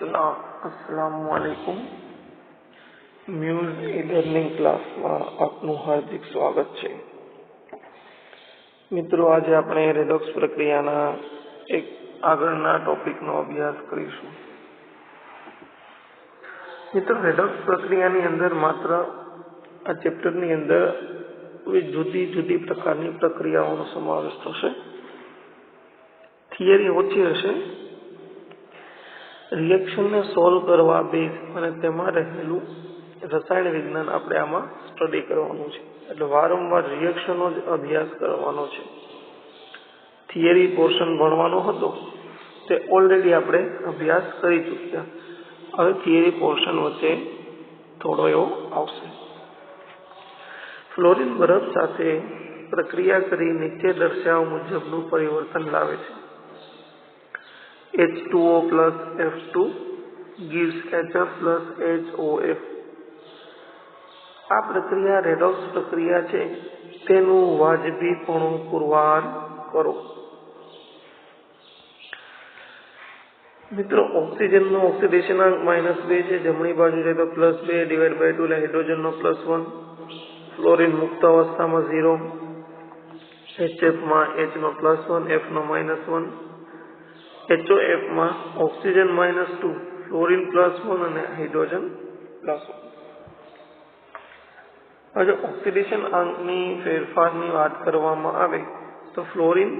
અસલા અસલામુ અલૈકુમ muse e learning ક્લાસમાં આપનું હાર્દિક સ્વાગત છે. મિત્રો, આજે આપણે રેડોક્સ પ્રક્રિયાના એક આગળના ટોપિકનો અભ્યાસ કરીશું. મિત્રો રેડોક્સ પ્રક્રિયાની અંદર માત્ર આ ચેપ્ટરની અંદર જુદી જુદી પ્રકારની પ્રક્રિયાઓનો સમાવેશ થશે. થિયરી ઓછી હશે રિએક્શનને સોલ્વ કરવા બેઝ અને તેમાં રહેલું રસાયણ વિજ્ઞાન આપણે આમાં સ્ટડી કરવાનું છે. એટલે વારંવાર રિએક્શનનો જ અભ્યાસ કરવાનો છે. થિયરી પોર્શન ભણવાનો હતો, તે ઓલરેડી આપણે અભ્યાસ કરી ચૂક્યા. હવે થિયરી પોર્શન વચ્ચે થોડો એવો આવશે. ફ્લોરિન બરફ સાથે પ્રક્રિયા કરી નીચે દર્શાવ્યા મુજબનું પરિવર્તન લાવે છે. H2O plus F2 gives HF plus HOF આ પ્રક્રિયા રેડોક્સ પ્રક્રિયા છે. તેનું વાજબીપણું પુરવાર કરો. મિત્રો, ઓક્સિજનનો ઓક્સિડેશનાંક માઇનસ બે છે. જમણી બાજુ છે તો પ્લસ બે ડિવાઈડ બાય ટુ એટલે હાઇડ્રોજનનો પ્લસ વન ફ્લોરિન મુક્ત અવસ્થામાં ઝીરો એચએફમાં એચનો પ્લસ વન એફનો માઇનસ વન HOF માં oxygen minus two fluorine plus one અને હાઇડ્રોજન પ્લસ વન હવે ઓક્સિડેશન આંકની ફેરફારની વાત કરવામાં આવે તો ફ્લોરિન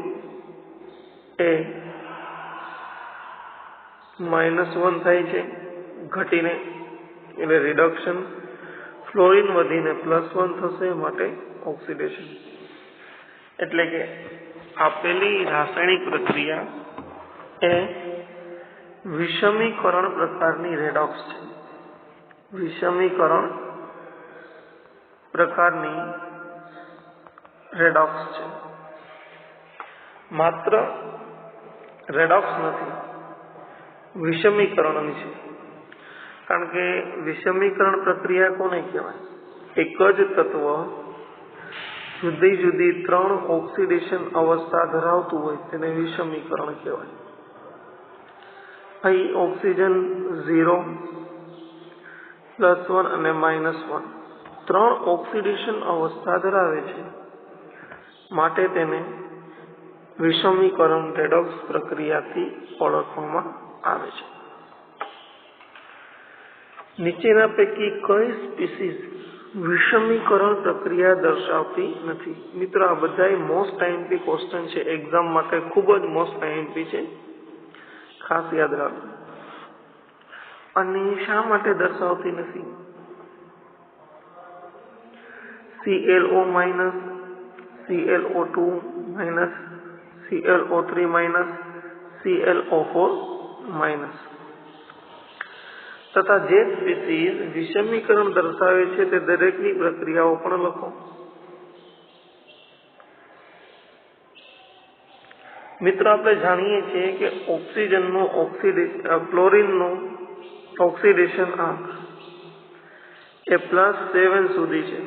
એ માઇનસ વન થાય છે, ઘટીને એટલે રિડક્શન ફ્લોરિન વધીને પ્લસ વન થશે માટે ઓક્સિડેશન એટલે કે આપેલી રાસાયણિક પ્રક્રિયા એ વિષમીકરણ પ્રકારની રેડોક્સ છે વિષમીકરણ પ્રકારની રેડોક્સ છે માત્ર રેડોક્સ નથી વિષમીકરણની છે કારણ કે વિષમીકરણ પ્રક્રિયા કોને કહેવાય એક જ તત્વ જુદી જુદી ત્રણ ઓક્સિડેશન અવસ્થા ધરાવતું હોય તેને વિષમીકરણ કહેવાય અહીં ઓક્સિજન ઝીરો, પ્લસ વન અને માઇનસ વન. ત્રણ ઓક્સિડેશન અવસ્થા ધરાવે છે. માટે તેને વિષમીકરણ રેડોક્સ પ્રક્રિયાથી ઓળખવામાં આવે છે. નીચેના પૈકી કઈ સ્પીસીઝ વિષમીકરણ પ્રક્રિયા દર્શાવતી નથી? મિત્રો, આ બધા મોસ્ટ આઈએમપી ક્વેશ્ચન છે. એક્ઝામ માટે ખૂબ જ મોસ્ટ આઈએમપી છે. ખાસ યાદ રાખો અને શા માટે દર્શાવતી નથી? ClO minus ClO2 minus ClO3 minus ClO4 minus તથા જે સ્પીસીઝ વિષમીકરણ દર્શાવે છે તે દરેકની પ્રક્રિયાઓ પણ લખો. મિત્રો, આપણે જાણીએ છીએ કે ઓક્સિજનનું ઓક્સિડેશન ક્લોરિનનું ઓક્સિડેશન આંક એ પ્લસ સેવન સુધી છે.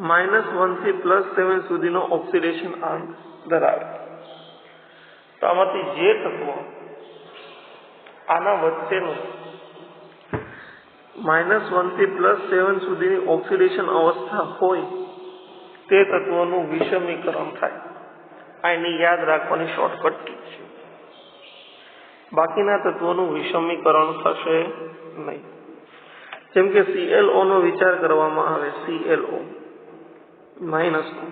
માઇનસ વનથી પ્લસ સેવન સુધીનો ઓક્સિડેશન આંક ધરાવે. તો આમાંથી જે તત્વ આના વચ્ચેનું માઇનસ વનથી પ્લસ સેવન સુધીની ઓક્સિડેશન અવસ્થા હોય, તે તત્વનું વિષમીકરણ થાય. આ એની યાદ રાખવાની શોર્ટકટ છે. બાકીના તત્વોનું વિષમીકરણ થશે નહીં. જેમ કે સીએલઓ નો વિચાર કરવામાં આવે સીએલઓ માઇનસ ટુ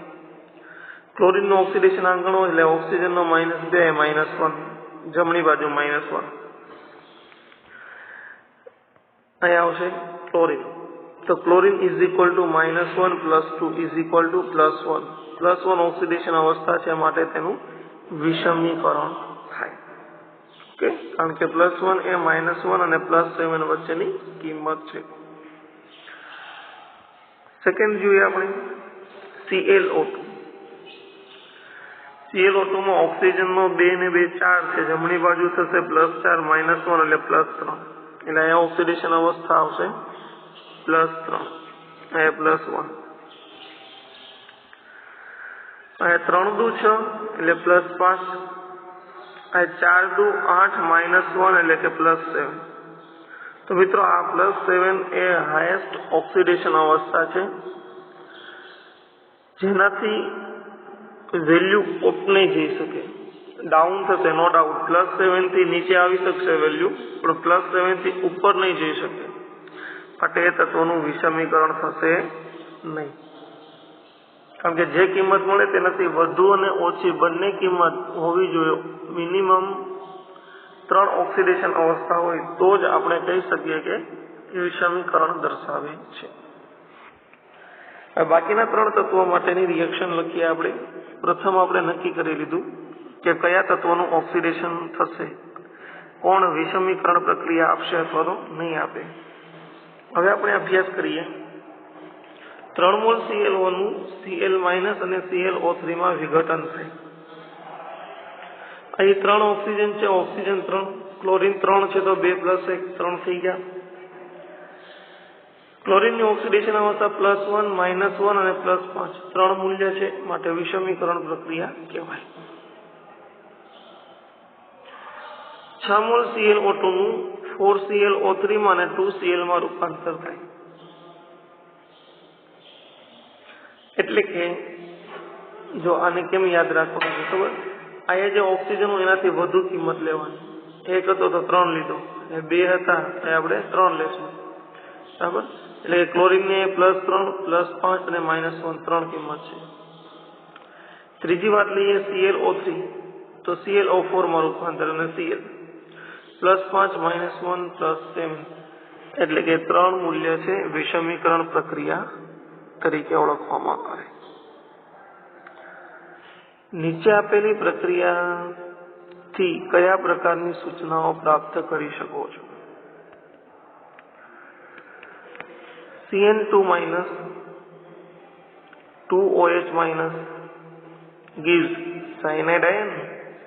ક્લોરિનનો ઓક્સિડેશન આંગણો એટલે એટલે ઓક્સિજનનો માઇનસ બે માઇનસ વન જમણી બાજુ માઇનસ વન અહીંયા આવશે ક્લોરિન તો chlorine is equal to minus one plus two is equal to plus one plus one oxidation અવસ્થા છે માટે તેનું વિષમીકરણ થાય. ઓકે કારણ કે પ્લસ વન એ માઇનસ વન અને પ્લસ સેવન વચ્ચેની કિંમત છે. સેકન્ડ જોઈએ આપણે ClO2 ClO2 માં ઓક્સિજનનો બે ને બે ચાર છે. જમણી બાજુ થશે પ્લસ ચાર માઇનસ વન એટલે પ્લસ ત્રણ. એટલે અહીંયા ઓક્સિડેશન અવસ્થા આવશે. પ્લસ ત્રણ. અહીંયા પ્લસ વન. અહીંયા ત્રણ દુ છ, એટલે પ્લસ પાંચ. આ ચાર દુ આઠ માઇનસ વન, એટલે કે પ્લસ સેવન. તો મિત્રો આ પ્લસ સેવન એ હાયેસ્ટ ઓક્સિડેશન અવસ્થા છે. જેનાથી વેલ્યુ અપ નહીં જઈ શકે. ડાઉન થશે નો ડાઉટ પ્લસ સેવનથી નીચે આવી શકશે વેલ્યુ પણ પ્લસ સેવનથી ઉપર નહીં જઈ શકે. માટે તત્વોનું વિષમીકરણ થશે નહીં. કારણ કે જે કિંમત મળે તેનાથી વધુ અને ઓછી બંને કિંમત હોવી જોઈએ. મિનિમમ ત્રણ ઓક્સિડેશન અવસ્થા હોય તો જ આપણે કહી શકીએ કે વિષમીકરણ દર્શાવે છે. બાકીના ત્રણ તત્વો માટેની રિએક્શન લખીએ આપણે. પ્રથમ આપણે નક્કી કરી લીધું કે કયા તત્વોનું ઓક્સિડેશન થશે. કોણ વિષમીકરણ પ્રક્રિયા આપશે અથવા તો નહીં આપે. હવે આપણે અભ્યાસ કરીએ. ત્રણ મોલ સીએલનું સીએલ માઇનસ અને સીએલ ઓ માં વિઘટન થાય. અહીં ત્રણ ઓક્સિજન છે, ઓક્સિજન ત્રણ, ક્લોરીન ત્રણ છે તો બે પ્લસ એક, ત્રણ થઈ ગયા. ક્લોરીનની ઓક્સિડેશન અવસ્થા પ્લસ વન, માઇનસ વન અને પ્લસ પાંચ. ત્રણ મૂલ્ય છે, માટે વિષમીકરણ પ્રક્રિયા કહેવાય. છ મોલ સીએલ ઓ ટુ નું ફોર સીએલ ઓ થ્રી માં અને ટુ સીએલમાં રૂપાંતર થાય. એટલે કે, જો આને કેમ યાદ રાખવાનું છે ખબર? અહીંયા જે ઓક્સિજન હોય એનાથી વધુ કિંમત લેવાની. એક હતો તો ત્રણ લીધો. એ બે હતા, એ આપણે ત્રણ લેશું. બરાબર? એટલે ક્લોરિન ને પ્લસ ત્રણ પ્લસ પાંચ અને માઇનસ વન ત્રણ કિંમત છે. ત્રીજી વાત લઈએ સીએલ ઓ થ્રી તો સીએલ ઓ ફોરમાં રૂપાંતર અને સીએલ. પ્લસ પાંચ, માઇનસ વન, પ્લસ સેવન એટલે કે ત્રણ મૂલ્ય છે, વિષમીકરણ પ્રક્રિયા તરીકે ઓળખવામાં આવે. નીચે આપેલી પ્રક્રિયાથી કયા પ્રકારની સૂચનાઓ પ્રાપ્ત કરી શકો છો? CN2 minus 2OH minus gives cyanide ion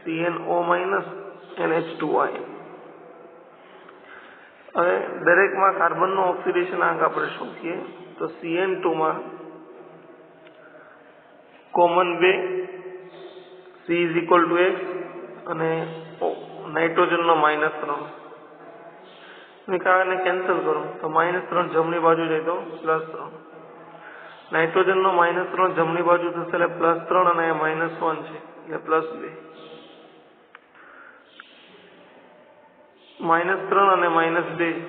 CNO minus NH2 ion હવે દરેકમાં કાર્બનનો ઓક્સિડેશન આંક આપણે શોધીએ તો સીએન ટુમાં કોમન બે C is equal to X અને નાઇટ્રોજનનો માઇનસ ત્રણ. નિકાળને કેન્સલ કરો. તો માઇનસ ત્રણ જમણી બાજુ જાય તો પ્લસ ત્રણ. નાઇટ્રોજનનો માઇનસ ત્રણ જમણી બાજુ થશે એટલે પ્લસ ત્રણ અને માઇનસ વન છે. એટલે પ્લસ બે. માઇનસ ત્રણ અને માઇનસ બે.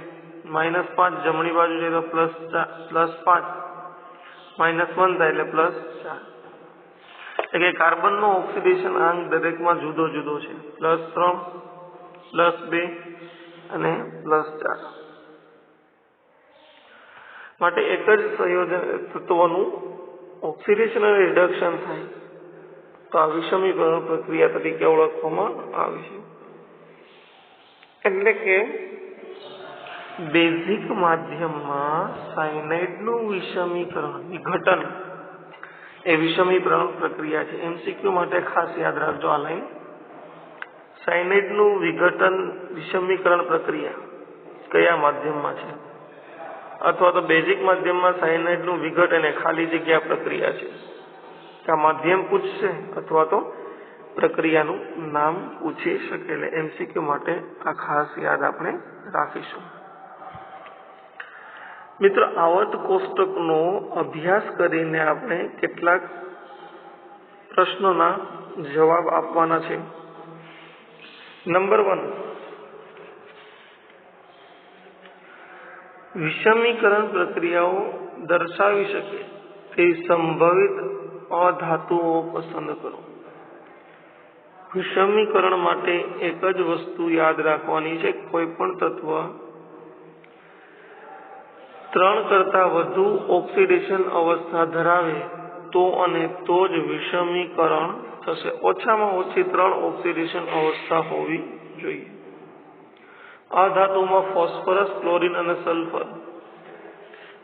માઇનસ પાંચ જમણી બાજુ જાય તો પ્લસ ચાર, પ્લસ પાંચ. માઇનસ વન થાય એટલે પ્લસ ચાર. એટલે કાર્બનનો ઓક્સિડેશન આંક દરેકમાં જુદો જુદો છે. પ્લસ ત્રણ, પ્લસ બે અને પ્લસ ચાર. માટે એક જ સંયોજન, તત્વોનું ઓક્સિડેશન અને રિડક્શન થાય. તો આ વિષમીકરણ પ્રક્રિયા તરીકે ઓળખવામાં આવે છે. એટલે કે બેઝિક માધ્યમમાં સાયનાઇડનું વિષમીકરણ વિઘટન એ વિષમીકરણ પ્રક્રિયા છે. એમસીક્યુ માટે ખાસ યાદ રાખજો આ લાઈન. સાયનાઇડનું વિઘટન, વિષમીકરણ પ્રક્રિયા કયા માધ્યમમાં છે? અથવા તો બેઝિક માધ્યમમાં સાયનાઇડનું વિઘટન એ ખાલી જગ્યા પ્રક્રિયા છે. આ માધ્યમ પૂછશે અથવા તો પ્રક્રિયાનું નામ પૂછી શકે એટલે એમસીક્યુ માટે આ ખાસ યાદ આપણે રાખીશું. મિત્રો, આવર્ત કોષ્ટકનો અભ્યાસ કરીને આપણે કેટલાક પ્રશ્નોના જવાબ આપવાના છે. Number one. વિષમીકરણ પ્રક્રિયાઓ દર્શાવી શકે તેવી સંભવિત અધાતુઓ પસંદ કરો. વિષમીકરણ માટે એક જ વસ્તુ યાદ રાખવાની છે. કોઈ પણ તત્વ ત્રણ કરતા વધુ ઓક્સિડેશન અવસ્થા ધરાવે તો અને તો જ વિષમીકરણ થશે. ઓછામાં ઓછી ત્રણ ઓક્સિડેશન અવસ્થા હોવી જોઈએ. આ ધાતુમાં ફોસ્ફરસ, ક્લોરિન અને સલ્ફર.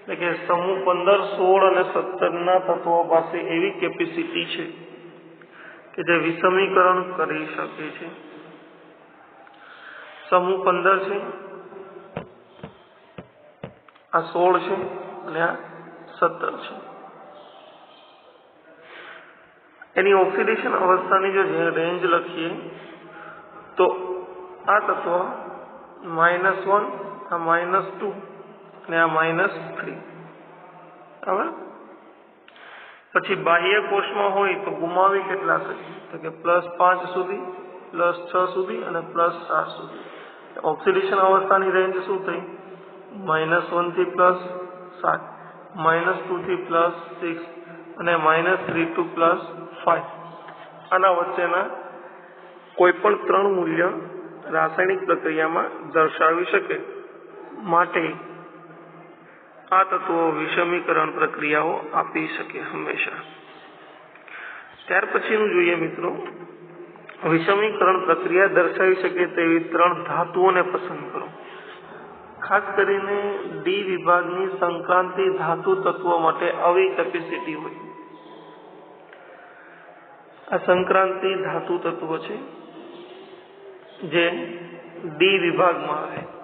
એટલે કે સમૂહ પંદર, સોળ અને સત્તરના તત્વો પાસે એવી કેપેસિટી છે. કે જે વિષમીકરણ કરી શકે છે. સમૂહ પંદર છે. આ સોળ છે અને આ સત્તર છે. એની ઓક્સિડેશન અવસ્થાની જો રેન્જ લખીએ, તો આ તત્વ માઇનસ વન, આ માઇનસ ટુ અને આ માઇનસ થ્રી. બરાબર? પછી બાહ્ય કોષમાં હોય તો ગુમાવી કેટલા સુધી તો કે પ્લસ પાંચ સુધી, પ્લસ છ સુધી અને પ્લસ સાત સુધી. ઓક્સિડેશન અવસ્થાની રેન્જ શું થઈ? માઇનસ વનથી પ્લસ સાત, માઇનસ ટુથી પ્લસ સિક્સ અને minus three two plus five આના વચ્ચેના કોઈ પણ ત્રણ મૂલ્ય રાસાયણિક પ્રક્રિયામાં દર્શાવી શકે. માટે આ તત્વો વિષમીકરણ પ્રક્રિયાઓ આપી શકે હંમેશા. ત્યાર પછીનું જોઈએ મિત્રો, વિષમીકરણ પ્રક્રિયા દર્શાવી શકે તેવી ત્રણ ધાતુઓને પસંદ કરો. ખાસ કરીને ડી વિભાગની સંક્રાંતિ ધાતુ તત્વો માટે આવી કેપેસિટી હોય. આ સંક્રાંતિ ધાતુ તત્વો છે, જે ડી વિભાગમાં આવે.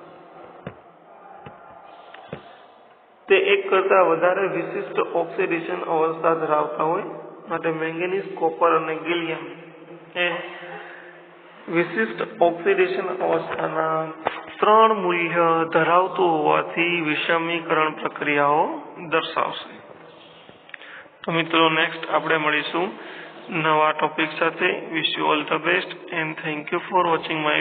તે એક કરતા વધારે વિશિષ્ટ ઓક્સિડેશન અવસ્થા ધરાવતા હોય માટે મેંગેનીઝ, કોપર અને ગેલિયમ એ વિશિષ્ટ ઓક્સિડેશન અવસ્થાના ત્રણ મૂલ્ય ધરાવતું હોવાથી વિષમીકરણ પ્રક્રિયાઓ દર્શાવશે. તો મિત્રો નેક્સ્ટ આપણે મળીશું નવા ટોપિક સાથે. Wish you all the best and thank you for watching my